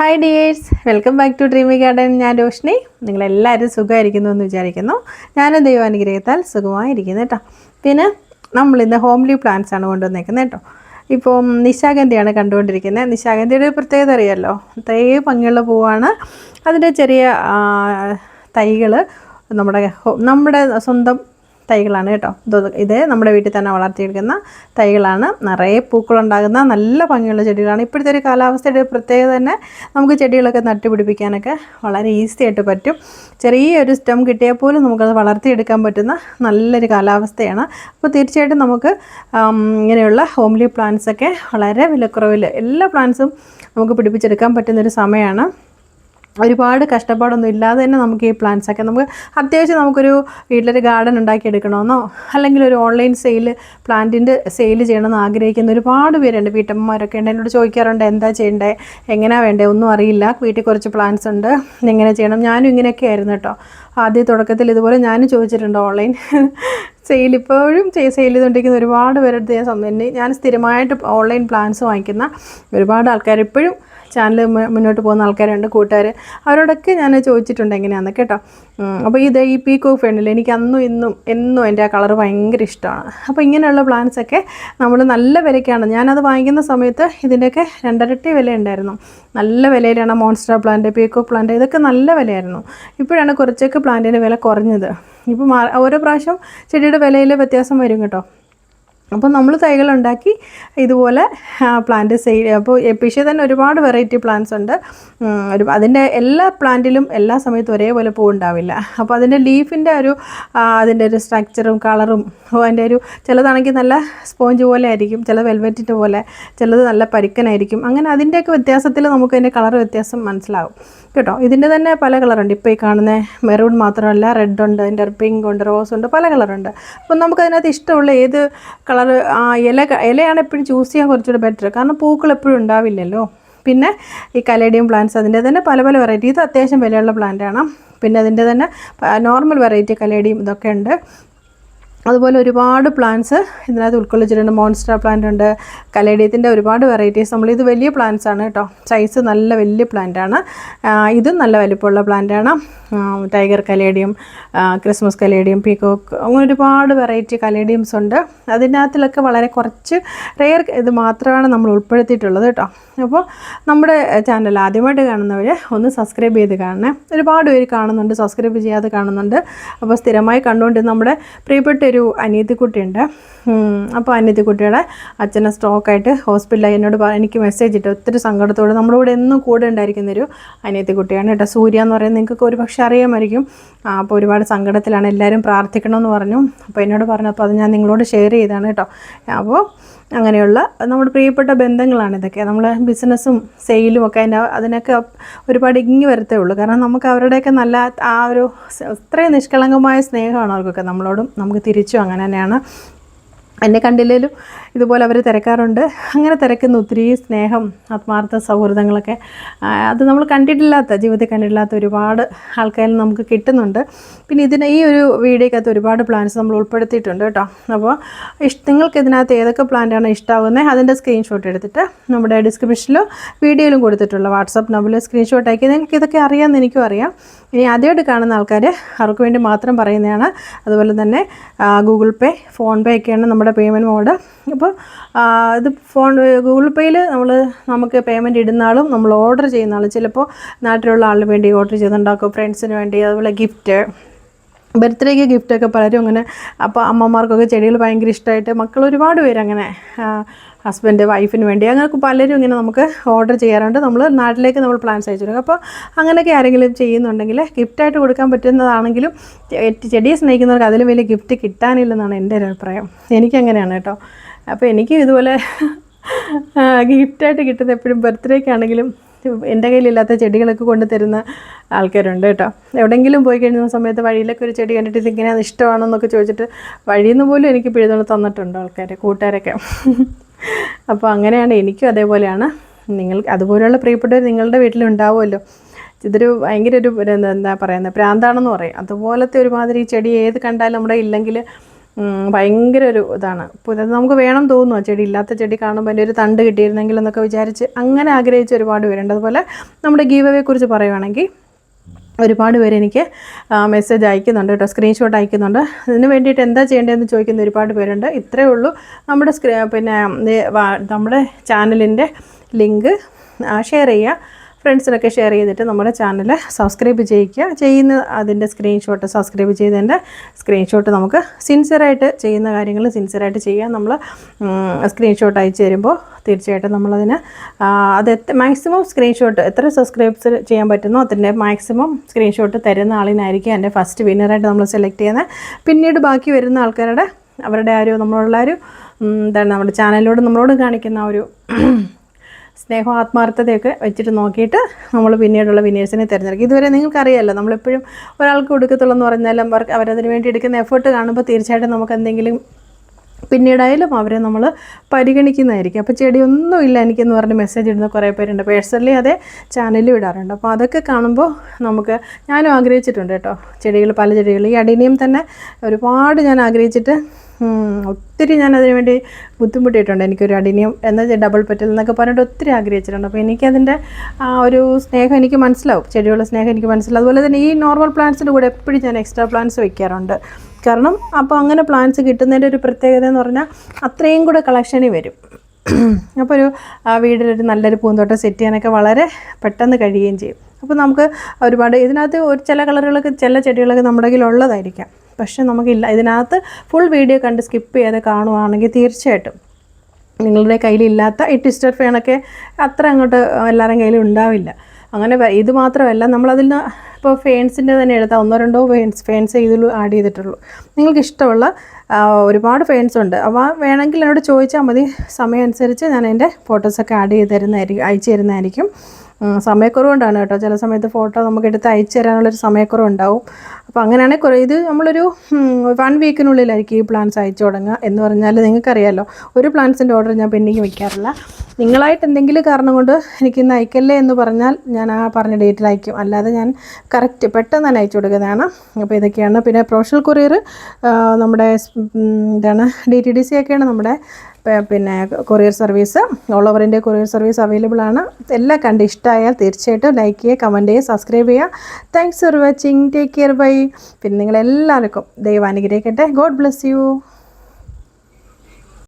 Hi dears welcome back to dreamy garden ഞാൻ രോഷിനി. നിങ്ങളെല്ലാവരും സുഖമായിരിക്കുന്നു എന്ന് വിചാരിക്കുന്നു. ഞാനും ദൈവാനുഗ്രഹത്താൽ സുഖമായിരിക്കുന്നു കേട്ടോ. പിന്നെ നമ്മളിന്ന് ഹോംലി പ്ലാന്റ്സ് ആണ് കൊണ്ടുവന്നേക്കുന്നത് കേട്ടോ. ഇപ്പോൾ നിശാഗന്ധിയാണ് കണ്ടുകൊണ്ടിരിക്കുന്നത്. നിശാഗന്ധിയുടെ ഒരു പ്രത്യേകത അറിയാമല്ലോ തൈ ഭംഗിയുള്ള പൂവാണ്. അതിന്റെ ചെറിയ തൈകൾ നമ്മുടെ നമ്മുടെ സ്വന്തം തൈകളാണ് കേട്ടോ. ഇത് നമ്മുടെ വീട്ടിൽ തന്നെ വളർത്തിയെടുക്കുന്ന തൈകളാണ്. നിറയെ പൂക്കളുണ്ടാകുന്ന നല്ല ഭംഗിയുള്ള ചെടികളാണ്. ഇപ്പോഴത്തെ ഒരു കാലാവസ്ഥയുടെ പ്രത്യേകത തന്നെ നമുക്ക് ചെടികളൊക്കെ നട്ടുപിടിപ്പിക്കാനൊക്കെ വളരെ ഈസി ആയിട്ട് പറ്റും. ചെറിയൊരു സ്റ്റം കിട്ടിയാൽ പോലും നമുക്കത് വളർത്തിയെടുക്കാൻ പറ്റുന്ന നല്ലൊരു കാലാവസ്ഥയാണ്. അപ്പോൾ തീർച്ചയായിട്ടും നമുക്ക് ഇങ്ങനെയുള്ള ഹോംലി പ്ലാന്റ്സൊക്കെ വളരെ വിലക്കുറവിൽ എല്ലാ പ്ലാന്റ്സും നമുക്ക് പിടിപ്പിച്ചെടുക്കാൻ പറ്റുന്നൊരു സമയമാണ്. ഒരുപാട് കഷ്ടപ്പാടൊന്നും ഇല്ലാതെ തന്നെ നമുക്ക് ഈ പ്ലാന്റ്സൊക്കെ നമുക്ക് അത്യാവശ്യം നമുക്കൊരു വീട്ടിലൊരു ഗാർഡൻ ഉണ്ടാക്കിയെടുക്കണമെന്നോ അല്ലെങ്കിൽ ഒരു ഓൺലൈൻ സെയിൽ പ്ലാന്റിന്റെ സെയിൽ ചെയ്യണമെന്ന് ആഗ്രഹിക്കുന്ന ഒരുപാട് പേരുണ്ട്. വീട്ടമ്മമാരൊക്കെ ഉണ്ട്. എന്നോട് ചോദിക്കാറുണ്ട് എന്താ ചെയ്യേണ്ടേ? എങ്ങനെയാണ് വേണ്ടേ? ഒന്നും അറിയില്ല. വീട്ടിൽ കുറച്ച് പ്ലാന്റ്സ് ഉണ്ട്. എങ്ങനെ ചെയ്യണം? ഞാനും ഇങ്ങനെയൊക്കെ ആയിരുന്നു കേട്ടോ. ആദ്യ തുടക്കത്തിൽ ഇതുപോലെ ഞാനും ചോദിച്ചിട്ടുണ്ട് ഓൺലൈൻ സെയിൽ ഇപ്പോഴും സെയിൽ ചെയ്തുകൊണ്ടിരിക്കുന്ന ഒരുപാട് പേരുടെ ഞാൻ ഞാൻ സ്ഥിരമായിട്ട് ഓൺലൈൻ പ്ലാൻസ് വാങ്ങിക്കുന്ന ഒരുപാട് ആൾക്കാർ ഇപ്പോഴും ചാനൽ മുന്നോട്ട് പോകുന്ന ആൾക്കാരുണ്ട് കൂട്ടുകാർ അവരോടൊക്കെ ഞാൻ ചോദിച്ചിട്ടുണ്ട് എങ്ങനെയാണെന്ന് കേട്ടോ. അപ്പോൾ ഇത് ഈ പീക്കോ ഫെണ്ണിൽ എനിക്ക് അന്നും ഇന്നും എന്നും എന്റെ ആ കളർ ഭയങ്കര ഇഷ്ടമാണ്. അപ്പോൾ ഇങ്ങനെയുള്ള ഒക്കെ നമ്മൾ നല്ല വിലയ്ക്കാണ്. ഞാനത് വാങ്ങിക്കുന്ന സമയത്ത് ഇതിന്റെയൊക്കെ രണ്ടരട്ടി വില ഉണ്ടായിരുന്നു നല്ല വിലയിലാണ് മോൺസ്റ്റർ പ്ലാന്റ് പീക്കോ പ്ലാന്റ് ഇതൊക്കെ നല്ല വിലയായിരുന്നു. ഇപ്പോഴാണ് കുറച്ചൊക്കെ പ്ലാന്റിന്റെ വില കുറഞ്ഞത്. ഇപ്പോൾ ഓരോ പ്രാവശ്യം ചെടിയുടെ വിലയിൽ വ്യത്യാസം വരും കേട്ടോ. അപ്പോൾ നമ്മൾ തൈകളുണ്ടാക്കി ഇതുപോലെ പ്ലാന്റ് സെയിൽ അപ്പോൾ എപ്പിഷ്യ തന്നെ ഒരുപാട് വെറൈറ്റി പ്ലാന്റ്സ് ഉണ്ട്. ഒരു അതിന്റെ എല്ലാ പ്ലാന്റിലും എല്ലാ സമയത്തും ഒരേപോലെ പൂവുണ്ടാവില്ല. അപ്പോൾ അതിന്റെ ലീഫിന്റെ ഒരു അതിന്റെ ഒരു സ്ട്രക്ചറും കളറും അതിന്റെ ഒരു ചിലതാണെങ്കിൽ നല്ല സ്പോഞ്ച് പോലെ ആയിരിക്കും ചില വെൽവെറ്റിന്റെ പോലെ ചിലത് നല്ല പരിക്കനായിരിക്കും. അങ്ങനെ അതിന്റെയൊക്കെ വ്യത്യാസത്തിൽ നമുക്ക് അതിന്റെ കളർ വ്യത്യാസം മനസ്സിലാവും. കേട്ടോ? ഇതിന്റെ തന്നെ പല കളറുണ്ട് ഇപ്പോൾ ഈ കാണുന്ന മെറൂൺ മാത്രമല്ല റെഡ് ഉണ്ട് അതിന്റെ പിങ്ക് ഉണ്ട് റോസ് ഉണ്ട് പല കളറുണ്ട് നമുക്ക് അതിനകത്ത് ഇഷ്ടമുള്ള ഏത് കളർ ഇല ഇലയാണ് എപ്പോഴും ചൂസ് ചെയ്യാൻ കുറച്ചുകൂടെ ബെറ്റർ കാരണം പൂക്കൾ എപ്പോഴും ഉണ്ടാവില്ലല്ലോ. പിന്നെ ഈ കലേഡിയം പ്ലാന്റ്സ് അതിന്റെ തന്നെ പല പല വെറൈറ്റി ഇത് അത്യാവശ്യം വിലയുള്ള പ്ലാന്റാണ് പിന്നെ അതിന്റെ തന്നെ നോർമൽ വെറൈറ്റി കലേഡിയം ഇതൊക്കെ ഉണ്ട്. അതുപോലെ ഒരുപാട് പ്ലാന്റ്സ് ഇതിനകത്ത് ഉൾക്കൊള്ളിച്ചിട്ടുണ്ട്. മോൺസ്റ്റർ പ്ലാന്റ് ഉണ്ട്. കലേഡിയത്തിന്റെ ഒരുപാട് വെറൈറ്റീസ് നമ്മൾ ഇത് വലിയ പ്ലാന്റ്സ് ആണ് കേട്ടോ. സൈസ് നല്ല വലിയ പ്ലാന്റ് ആണ്. ആ, ഇതും നല്ല വലിപ്പമുള്ള പ്ലാന്റ് ആണ്. Tiger caladium Christmas caladium peacock അങ്ങനെ ഒരുപാട് വെറൈറ്റി കലേഡിയംസ് ഉണ്ട്. അതിനകത്തിലൊക്കെ വളരെ കുറച്ച് റെയർ ഇത് മാത്രമാണ് നമ്മൾ ഉൾപ്പെടുത്തിയിട്ടുള്ളത് കേട്ടോ. അപ്പോൾ നമ്മുടെ ചാനൽ ആദ്യമായിട്ട് കാണുന്നവർ ഒന്ന് സബ്സ്ക്രൈബ് ചെയ്ത് കാണണേ. ഒരുപാട് പേര് കാണുന്നുണ്ട് സബ്സ്ക്രൈബ് ചെയ്യാതെ കാണുന്നുണ്ട്. അപ്പോൾ സ്ഥിരമായി കണ്ടുകൊണ്ട് നമ്മുടെ പ്രിയപ്പെട്ട ഒരു അനിയത്തിക്കുട്ടിയുണ്ട്. അപ്പോൾ അനിയത്തിക്കുട്ടിയുടെ അച്ഛനെ സ്ട്രോക്കായിട്ട് ഹോസ്പിറ്റലായി എന്നോട് എനിക്ക് മെസ്സേജ് ഇട്ട്. ഒത്തിരി സങ്കടത്തോടെ നമ്മളിവിടെ എന്നും കൂടെ ഉണ്ടായിരിക്കുന്നൊരു അനിയത്തിക്കുട്ടിയാണ് കേട്ടോ. സൂര്യ എന്ന് പറയുന്നത് നിങ്ങൾക്ക് ഒരു പക്ഷേ അറിയാമായിരിക്കും അപ്പോൾ ഒരുപാട് സങ്കടത്തിലാണ് എല്ലാവരും പ്രാർത്ഥിക്കണമെന്ന് പറഞ്ഞു. അപ്പോൾ എന്നോട് പറഞ്ഞു അപ്പോൾ അത് ഞാൻ നിങ്ങളോട് ഷെയർ ചെയ്താണ് കേട്ടോ. അപ്പോൾ അങ്ങനെയുള്ള നമ്മുടെ പ്രിയപ്പെട്ട ബന്ധങ്ങളാണ് ഇതൊക്കെ. നമ്മൾ ബിസിനസ്സും സെയിലും ഒക്കെ അതിന്റെ അതിനൊക്കെ ഒരുപാട് ഇങ്ങി വരത്തേ ഉള്ളൂ. കാരണം നമുക്ക് അവരുടെയൊക്കെ നല്ല ആ ഒരു അത്രയും നിഷ്കളങ്കമായ സ്നേഹമാണ് അവർക്കൊക്കെ നമ്മളോടും. നമുക്ക് തിരിച്ചും അങ്ങനെ തന്നെയാണ്. എന്നെ കണ്ടില്ലേലും ഇതുപോലെ അവർ തിരക്കാറുണ്ട്. അങ്ങനെ തിരക്കുന്ന ഒത്തിരി സ്നേഹം ആത്മാർത്ഥ സൗഹൃദങ്ങളൊക്കെ അത് നമ്മൾ കണ്ടിട്ടില്ലാത്ത ജീവിതത്തിൽ കണ്ടിട്ടില്ലാത്ത ഒരുപാട് ആൾക്കാരിൽ നമുക്ക് കിട്ടുന്നുണ്ട്. പിന്നെ ഇതിന് ഈ ഒരു വീഡിയോക്കകത്ത് ഒരുപാട് പ്ലാൻസ് നമ്മൾ ഉൾപ്പെടുത്തിയിട്ടുണ്ട് കേട്ടോ. അപ്പോൾ ഇഷ് നിങ്ങൾക്ക് ഇതിനകത്ത് ഏതൊക്കെ പ്ലാന്റാണ് ഇഷ്ടമാകുന്നത് അതിന്റെ സ്ക്രീൻഷോട്ട് എടുത്തിട്ട് നമ്മുടെ ഡിസ്ക്രിപ്ഷനിലോ വീഡിയോയിലും കൊടുത്തിട്ടുള്ള വാട്സപ്പ് നമ്പറിൽ സ്ക്രീൻഷോട്ട് ആക്കി നിങ്ങൾക്ക് ഇതൊക്കെ അറിയാമെന്ന് എനിക്കും അറിയാം. ഇനി ആദ്യമായിട്ട് കാണുന്ന ആൾക്കാർ അവർക്ക് വേണ്ടി മാത്രം പറയുന്നതാണ്. അതുപോലെ തന്നെ ഗൂഗിൾ പേ ഫോൺ പേ ഒക്കെയാണ് നമ്മുടെ പേയ്മെന്റ് മോഡ് അപ്പോൾ ഇത് ഫോൺ ഗൂഗിൾ പേയിൽ നമ്മൾ നമുക്ക് പേയ്മെന്റ് ഇടുന്നാളും നമ്മൾ ഓർഡർ ചെയ്യുന്ന ആളും ചിലപ്പോൾ നാട്ടിലുള്ള ആളിന് വേണ്ടി ഓർഡർ ചെയ്തുണ്ടാക്കും ഫ്രണ്ട്സിന് വേണ്ടി അതുപോലെ ഗിഫ്റ്റ് ബർത്ത്ഡേക്ക് ഗിഫ്റ്റൊക്കെ പലരും അങ്ങനെ അപ്പോൾ അമ്മമാർക്കൊക്കെ ചെടികൾ ഭയങ്കര ഇഷ്ടമായിട്ട് മക്കൾ ഒരുപാട് പേര് അങ്ങനെ ഹസ്ബൻഡ് വൈഫിന് വേണ്ടി അങ്ങനെ പലരും ഇങ്ങനെ നമുക്ക് ഓർഡർ ചെയ്യാറുണ്ട്. നമ്മൾ നാട്ടിലേക്ക് നമ്മൾ പ്ലാൻസ് അയച്ചു കൊടുക്കും അപ്പോൾ അങ്ങനെയൊക്കെ ആരെങ്കിലും ചെയ്യുന്നുണ്ടെങ്കിൽ ഗിഫ്റ്റായിട്ട് കൊടുക്കാൻ പറ്റുന്നതാണെങ്കിലും ചെടിയെ സ്നേഹിക്കുന്നവർക്ക് അതിലും വലിയ ഗിഫ്റ്റ് കിട്ടാനില്ലെന്നാണ് എന്റെ ഒരു അഭിപ്രായം. എനിക്കങ്ങനെയാണ് കേട്ടോ. അപ്പോൾ എനിക്ക് ഇതുപോലെ ഗിഫ്റ്റായിട്ട് കിട്ടുന്നത് എപ്പോഴും ബർത്ത്ഡേക്കാണെങ്കിലും എന്റെ കയ്യിലില്ലാത്ത ചെടികളൊക്കെ കൊണ്ട് തരുന്ന ആൾക്കാരുണ്ട് കേട്ടോ. എവിടെയെങ്കിലും പോയി കഴിഞ്ഞ സമയത്ത് വഴിയിലൊക്കെ ഒരു ചെടി കണ്ടിട്ട് ഇതിങ്ങനെ അത് ഇഷ്ടമാണെന്നൊക്കെ ചോദിച്ചിട്ട് വഴിയിൽ നിന്ന് പോലും എനിക്ക് പിഴുതുകൊണ്ട് തന്നിട്ടുണ്ട് ആൾക്കാർ കൂട്ടുകാരൊക്കെ. അപ്പോൾ അങ്ങനെയാണ് എനിക്കും അതേപോലെയാണ്. നിങ്ങൾ അതുപോലെയുള്ള പ്രിയപ്പെട്ടവർ നിങ്ങളുടെ വീട്ടിലുണ്ടാവുമല്ലോ. ഇതൊരു ഭയങ്കര ഒരു എന്താ പറയുന്നത് പ്രാന്താണെന്ന് പറയും. അതുപോലത്തെ ഒരുമാതിരി ചെടി ഏത് കണ്ടാലും നമ്മുടെ ഇല്ലെങ്കിൽ ഭയങ്കര ഒരു ഇതാണ്. അപ്പോൾ നമുക്ക് വേണം തോന്നുമോ ചെടി ഇല്ലാത്ത ചെടി കാണുമ്പോൾ എന്റെ ഒരു തണ്ട് കിട്ടിയിരുന്നെങ്കിൽ എന്നൊക്കെ വിചാരിച്ച് അങ്ങനെ ആഗ്രഹിച്ച് ഒരുപാട് പേരുണ്ട്. അതുപോലെ നമ്മുടെ ഗീവവയെ കുറിച്ച് പറയുവാണെങ്കിൽ ഒരുപാട് പേര് എനിക്ക് മെസ്സേജ് അയക്കുന്നുണ്ട് കേട്ടോ സ്ക്രീൻഷോട്ട് അയക്കുന്നുണ്ട്. ഇതിന് വേണ്ടിയിട്ട് എന്താ ചെയ്യേണ്ടതെന്ന് ചോദിക്കുന്ന ഒരുപാട് പേരുണ്ട്. ഇത്രയേ ഉള്ളൂ. നമ്മുടെ സ്ക്രീ പിന്നെ നമ്മുടെ ചാനലിന്റെ ലിങ്ക് ഷെയർ ചെയ്യുക. ഫ്രണ്ട്സിനൊക്കെ ഷെയർ ചെയ്തിട്ട് നമ്മുടെ ചാനൽ സബ്സ്ക്രൈബ് ചെയ്യിക്കുക. ചെയ്യുന്ന അതിന്റെ സ്ക്രീൻഷോട്ട് സബ്സ്ക്രൈബ് ചെയ്തതിന്റെ സ്ക്രീൻഷോട്ട് നമുക്ക് സിൻസിയറായിട്ട് ചെയ്യുന്ന കാര്യങ്ങൾ സിൻസിയറായിട്ട് ചെയ്യാൻ നമ്മൾ സ്ക്രീൻഷോട്ട് അയച്ചു തരുമ്പോൾ തീർച്ചയായിട്ടും നമ്മളതിന് അത് മാക്സിമം സ്ക്രീൻഷോട്ട് എത്ര സബ്സ്ക്രൈബ്സ് ചെയ്യാൻ പറ്റുന്നോ അതിന്റെ മാക്സിമം സ്ക്രീൻഷോട്ട് തരുന്ന ആളിനായിരിക്കും എന്റെ ഫസ്റ്റ് വിന്നറായിട്ട് നമ്മൾ സെലക്ട് ചെയ്യുന്നത്. പിന്നീട് ബാക്കി വരുന്ന ആൾക്കാരുടെ അവരുടെ ആ ഒരു നമ്മളുള്ള ഒരു എന്താണ് നമ്മുടെ ചാനലിലൂടെ നമ്മളോട് കാണിക്കുന്ന ഒരു സ്നേഹം ആത്മാർത്ഥതയൊക്കെ വെച്ചിട്ട് നോക്കിയിട്ട് നമ്മൾ പിന്നീടുള്ള വിനേഴ്സിനെ തിരഞ്ഞെടുക്കും. ഇതുവരെ നിങ്ങൾക്കറിയാമല്ലോ നമ്മളെപ്പോഴും ഒരാൾക്ക് കൊടുക്കത്തുള്ളൂ എന്ന് പറഞ്ഞാലും അവർക്ക് അവരതിന് വേണ്ടി എടുക്കുന്ന എഫേർട്ട് കാണുമ്പോൾ തീർച്ചയായിട്ടും നമുക്ക് എന്തെങ്കിലും പിന്നീടായാലും അവരെ നമ്മൾ പരിഗണിക്കുന്നതായിരിക്കും. അപ്പോൾ ചെടിയൊന്നുമില്ല എനിക്കെന്ന് പറഞ്ഞ് മെസ്സേജ് ഇടുന്ന കുറേ പേരുണ്ട്. പേഴ്സണലി അതേ ചാനലിൽ ഇടാറുണ്ട്. അപ്പോൾ അതൊക്കെ കാണുമ്പോൾ നമുക്ക് ഞാനും ആഗ്രഹിച്ചിട്ടുണ്ട് കേട്ടോ ചെടികൾ പല ചെടികൾ. ഈ അടിനെയും തന്നെ ഒരുപാട് ഞാൻ ആഗ്രഹിച്ചിട്ട് ഒത്തിരി ഞാൻ അതിനു വേണ്ടി ബുദ്ധിമുട്ടിയിട്ടുണ്ട്. എനിക്കൊരു അടിനിയം എന്ന ഡബിൾ പെറ്റൽ എന്നൊക്കെ പറഞ്ഞിട്ട് ഒത്തിരി ആഗ്രഹിച്ചിട്ടുണ്ട്. അപ്പോൾ എനിക്കതിന്റെ ആ ഒരു സ്നേഹം എനിക്ക് മനസ്സിലാവും. ചെടിയുള്ള സ്നേഹം എനിക്ക് മനസ്സിലാവും. അതുപോലെ തന്നെ ഈ നോർമൽ പ്ലാന്റ്സിന്റെ കൂടെ എപ്പോഴും ഞാൻ എക്സ്ട്രാ പ്ലാന്റ്സ് വയ്ക്കാറുണ്ട് കാരണം അപ്പോൾ അങ്ങനെ പ്ലാന്റ്സ് കിട്ടുന്നതിന്റെ ഒരു പ്രത്യേകത എന്ന് പറഞ്ഞാൽ അത്രയും കൂടെ കളക്ഷനിൽ വരും. അപ്പോൾ ഒരു വീടിലൊരു നല്ലൊരു പൂന്തോട്ടം സെറ്റ് ചെയ്യാനൊക്കെ വളരെ പെട്ടെന്ന് കഴിയുകയും ചെയ്യും. അപ്പോൾ നമുക്ക് ഒരുപാട് ഇതിനകത്ത് ഒരു ചില കളറുകളൊക്കെ ചില ചെടികളൊക്കെ നമ്മുടെ കയ്യിലുള്ളതായിരിക്കാം. പക്ഷെ നമുക്കില്ല. ഇതിനകത്ത് ഫുൾ വീഡിയോ കണ്ട് സ്കിപ്പ് ചെയ്ത് കാണുവാണെങ്കിൽ തീർച്ചയായിട്ടും നിങ്ങളുടെ കയ്യിലില്ലാത്ത ഈ ട്വിസ്റ്റർ ഫേണൊക്കെ അത്ര അങ്ങോട്ട് എല്ലാവരുടെയും കയ്യിലും ഉണ്ടാവില്ല. അങ്ങനെ ഇത് മാത്രമല്ല നമ്മളതിൽ നിന്ന് ഇപ്പോൾ ഫേൺസിന്റെ തന്നെ എടുത്താൽ ഒന്നോ രണ്ടോ ഫേൺസ് ഫേൺസ് ഇതിൽ ആഡ് ചെയ്തിട്ടുള്ളൂ. നിങ്ങൾക്ക് ഇഷ്ടമുള്ള ഒരുപാട് ഫേൺസ് ഉണ്ട്. അപ്പോൾ വേണമെങ്കിൽ എന്നോട് ചോദിച്ചാൽ മതി. സമയം അനുസരിച്ച് ഞാൻ അതിന്റെ ഫോട്ടോസൊക്കെ ആഡ് ചെയ്ത് തരുന്നതായിരിക്കും അയച്ചു തരുന്നതായിരിക്കും. സമയക്കുറവുണ്ടാണ് കേട്ടോ. ചില സമയത്ത് ഫോട്ടോ നമുക്ക് എടുത്ത് അയച്ചു തരാനുള്ളൊരു സമയക്കുറവുണ്ടാവും. അപ്പോൾ അങ്ങനെയാണെങ്കിൽ കുറേ ഇത് നമ്മളൊരു വൺ വീക്കിനുള്ളിലായിരിക്കും ഈ പ്ലാൻസ് അയച്ചു തുടങ്ങുക എന്ന് പറഞ്ഞാൽ നിങ്ങൾക്കറിയാമല്ലോ ഒരു പ്ലാൻസിന്റെ ഓർഡർ ഞാൻ പെൻഡിങ് വെക്കാറില്ല. നിങ്ങളായിട്ട് എന്തെങ്കിലും കാരണം കൊണ്ട് എനിക്ക് ഇന്ന് അയക്കല്ലേ എന്ന് പറഞ്ഞാൽ ഞാൻ ആ പറഞ്ഞ ഡേറ്റിൽ അയക്കും. അല്ലാതെ ഞാൻ കറക്റ്റ് പെട്ടെന്ന് തന്നെ അയച്ചു കൊടുക്കുന്നതാണ്. അപ്പോൾ ഇതൊക്കെയാണ്. പിന്നെ പ്രൊഫഷണൽ കൊറിയർ നമ്മുടെ എന്താണ് ഡി ടി ഡി സി ഒക്കെയാണ് നമ്മുടെ പിന്നെ courier service all over India courier service available ആണ്. എല്ലാം കണ്ട് ഇഷ്ടമായാൽ തീർച്ചയായിട്ടും ലൈക്ക് ചെയ്യുക കമന്റ് ചെയ്യുക സബ്സ്ക്രൈബ് ചെയ്യുക. Thanks for watching take care bye പിന്നെ നിങ്ങളെല്ലാവർക്കും ദൈവം അനുഗ്രഹിക്കട്ടെ ഗോഡ് ബ്ലെസ് യു